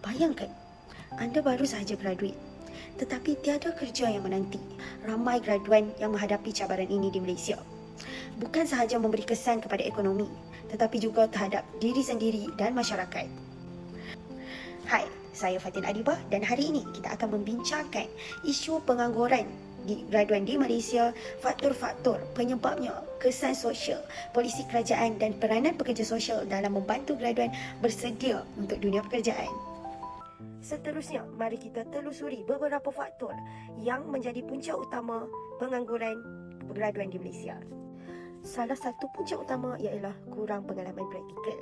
Bayangkan, anda baru sahaja graduate. Tetapi tiada kerja yang menanti. Ramai graduan yang menghadapi cabaran ini di Malaysia. Bukan sahaja memberi kesan kepada ekonomi, tetapi juga terhadap diri sendiri dan masyarakat. Hai, saya Fatin Adibah dan hari ini kita akan membincangkan isu pengangguran di graduan di Malaysia, faktor-faktor penyebabnya, kesan sosial, polisi kerajaan dan peranan pekerja sosial dalam membantu graduan bersedia untuk dunia pekerjaan. Seterusnya, mari kita telusuri beberapa faktor yang menjadi punca utama pengangguran graduan di Malaysia. Salah satu punca utama ialah kurang pengalaman praktikal.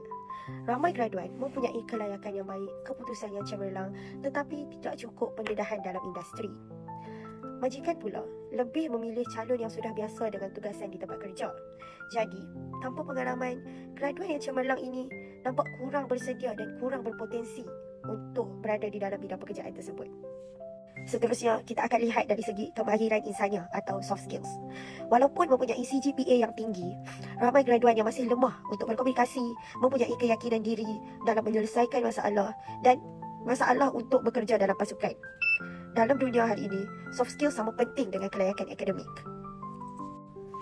Ramai graduan mempunyai kelayakan yang baik, keputusan yang cemerlang tetapi tidak cukup pendedahan dalam industri. Majikan pula lebih memilih calon yang sudah biasa dengan tugasan di tempat kerja. Jadi, tanpa pengalaman, graduan yang cemerlang ini nampak kurang bersedia dan kurang berpotensi untuk berada di dalam bidang pekerjaan tersebut. Seterusnya, kita akan lihat dari segi kemahiran insannya atau soft skills. Walaupun mempunyai CGPA yang tinggi, ramai graduan yang masih lemah untuk berkomunikasi, mempunyai keyakinan diri dalam menyelesaikan masalah dan masalah untuk bekerja dalam pasukan. Dalam dunia hari ini, soft skill sama penting dengan kelayakan akademik.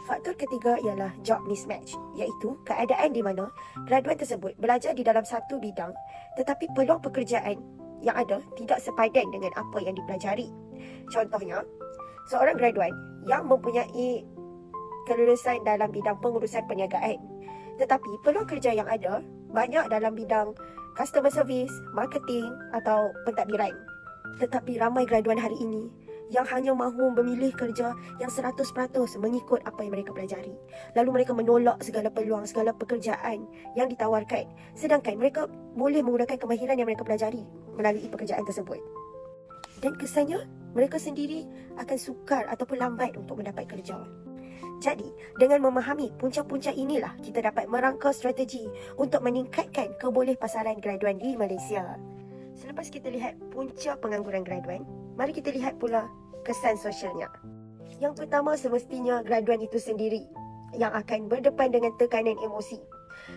Faktor ketiga ialah job mismatch, iaitu keadaan di mana graduan tersebut belajar di dalam satu bidang tetapi peluang pekerjaan yang ada tidak sepadan dengan apa yang dipelajari. Contohnya, seorang graduan yang mempunyai kelulusan dalam bidang pengurusan perniagaan tetapi peluang kerja yang ada banyak dalam bidang customer service, marketing atau pentadbiran. Tetapi ramai graduan hari ini yang hanya mahu memilih kerja yang 100% mengikut apa yang mereka pelajari. Lalu mereka menolak segala peluang, segala pekerjaan yang ditawarkan. Sedangkan mereka boleh menggunakan kemahiran yang mereka pelajari melalui pekerjaan tersebut. Dan kesannya, mereka sendiri akan sukar ataupun lambat untuk mendapat kerja. Jadi, dengan memahami punca-punca inilah kita dapat merangka strategi untuk meningkatkan keboleh pasaran graduan di Malaysia. Selepas kita lihat punca pengangguran graduan, mari kita lihat pula kesan sosialnya. Yang pertama semestinya graduan itu sendiri yang akan berdepan dengan tekanan emosi.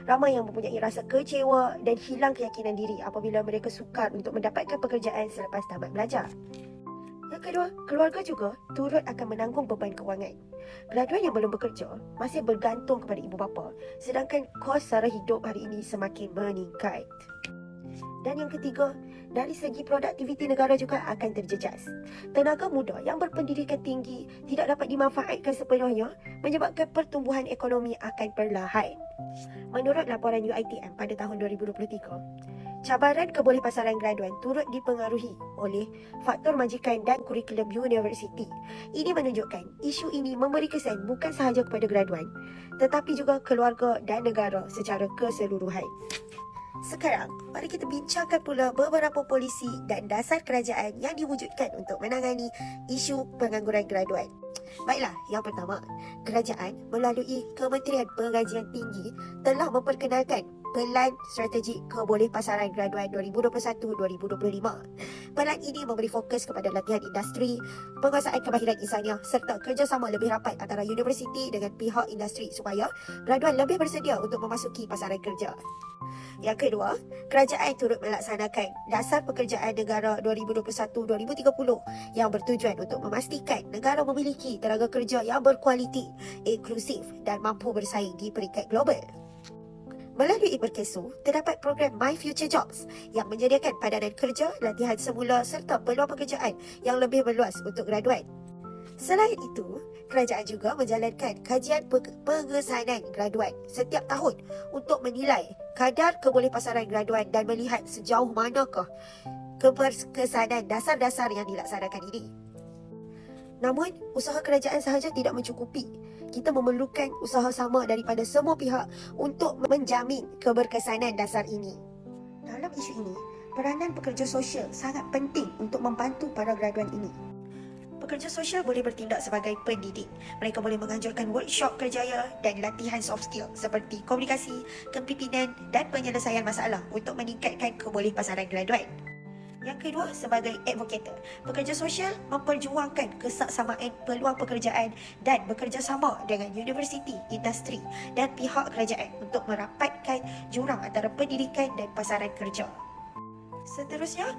Ramai yang mempunyai rasa kecewa dan hilang keyakinan diri apabila mereka sukar untuk mendapatkan pekerjaan selepas tamat belajar. Yang kedua, keluarga juga turut akan menanggung beban kewangan. Graduan yang belum bekerja masih bergantung kepada ibu bapa, sedangkan kos sara hidup hari ini semakin meningkat. Dan yang ketiga, dari segi produktiviti negara juga akan terjejas. Tenaga muda yang berpendidikan tinggi tidak dapat dimanfaatkan sepenuhnya menyebabkan pertumbuhan ekonomi akan perlahan. Menurut laporan UiTM pada tahun 2023, cabaran kebolehpasaran graduan turut dipengaruhi oleh faktor majikan dan kurikulum universiti. Ini menunjukkan isu ini memberi kesan bukan sahaja kepada graduan tetapi juga keluarga dan negara secara keseluruhan. Sekarang, mari kita bincangkan pula beberapa polisi dan dasar kerajaan yang diwujudkan untuk menangani isu pengangguran graduan. Baiklah, yang pertama, kerajaan melalui Kementerian Pengajian Tinggi telah memperkenalkan Pelan Strategi Kebolehpasaran Graduan 2021-2025. Pelan ini memberi fokus kepada latihan industri, penguasaan kemahiran insaniah serta kerjasama lebih rapat antara universiti dengan pihak industri supaya graduan lebih bersedia untuk memasuki pasaran kerja. Yang kedua, kerajaan turut melaksanakan Dasar Pekerjaan Negara 2021-2030 yang bertujuan untuk memastikan negara memiliki tenaga kerja yang berkualiti, inklusif dan mampu bersaing di peringkat global. Melalui Berkesu, terdapat program My Future Jobs yang menyediakan padanan kerja, latihan semula serta peluang pekerjaan yang lebih meluas untuk graduan. Selain itu, kerajaan juga menjalankan kajian pengesanan graduan setiap tahun untuk menilai kadar kebolehpasaran graduan dan melihat sejauh manakah keberkesanan dasar-dasar yang dilaksanakan ini. Namun, usaha kerajaan sahaja tidak mencukupi. Kita memerlukan usaha sama daripada semua pihak untuk menjamin keberkesanan dasar ini. Dalam isu ini, peranan pekerja sosial sangat penting untuk membantu para graduan ini. Pekerja sosial boleh bertindak sebagai pendidik. Mereka boleh menganjurkan workshop kerjaya dan latihan soft skill seperti komunikasi, kepimpinan dan penyelesaian masalah untuk meningkatkan kebolehpasaran graduan. Yang kedua, sebagai advocator, pekerja sosial memperjuangkan kesaksamaan peluang pekerjaan dan bekerjasama dengan universiti, industri dan pihak kerajaan untuk merapatkan jurang antara pendidikan dan pasaran kerja. Seterusnya,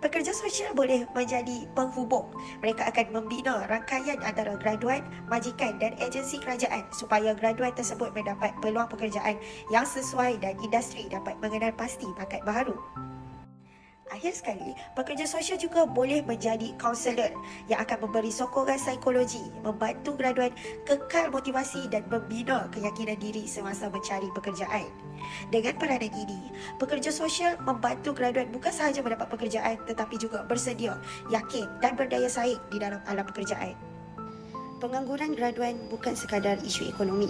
pekerja sosial boleh menjadi penghubung. Mereka akan membina rangkaian antara graduan, majikan dan agensi kerajaan supaya graduan tersebut mendapat peluang pekerjaan yang sesuai dan industri dapat mengenal pasti bakat baharu. Akhir sekali, pekerja sosial juga boleh menjadi kaunselor yang akan memberi sokongan psikologi, membantu graduan kekal motivasi dan membina keyakinan diri semasa mencari pekerjaan. Dengan peranan ini, pekerja sosial membantu graduan bukan sahaja mendapat pekerjaan tetapi juga bersedia, yakin dan berdaya saing di dalam alam pekerjaan. Pengangguran graduan bukan sekadar isu ekonomi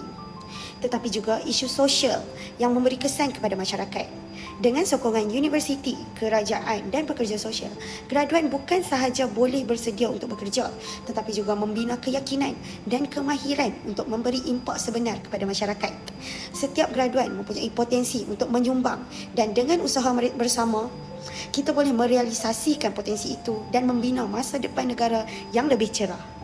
tetapi juga isu sosial yang memberi kesan kepada masyarakat. Dengan sokongan universiti, kerajaan dan pekerja sosial, graduan bukan sahaja boleh bersedia untuk bekerja tetapi juga membina keyakinan dan kemahiran untuk memberi impak sebenar kepada masyarakat. Setiap graduan mempunyai potensi untuk menyumbang dan dengan usaha bersama, kita boleh merealisasikan potensi itu dan membina masa depan negara yang lebih cerah.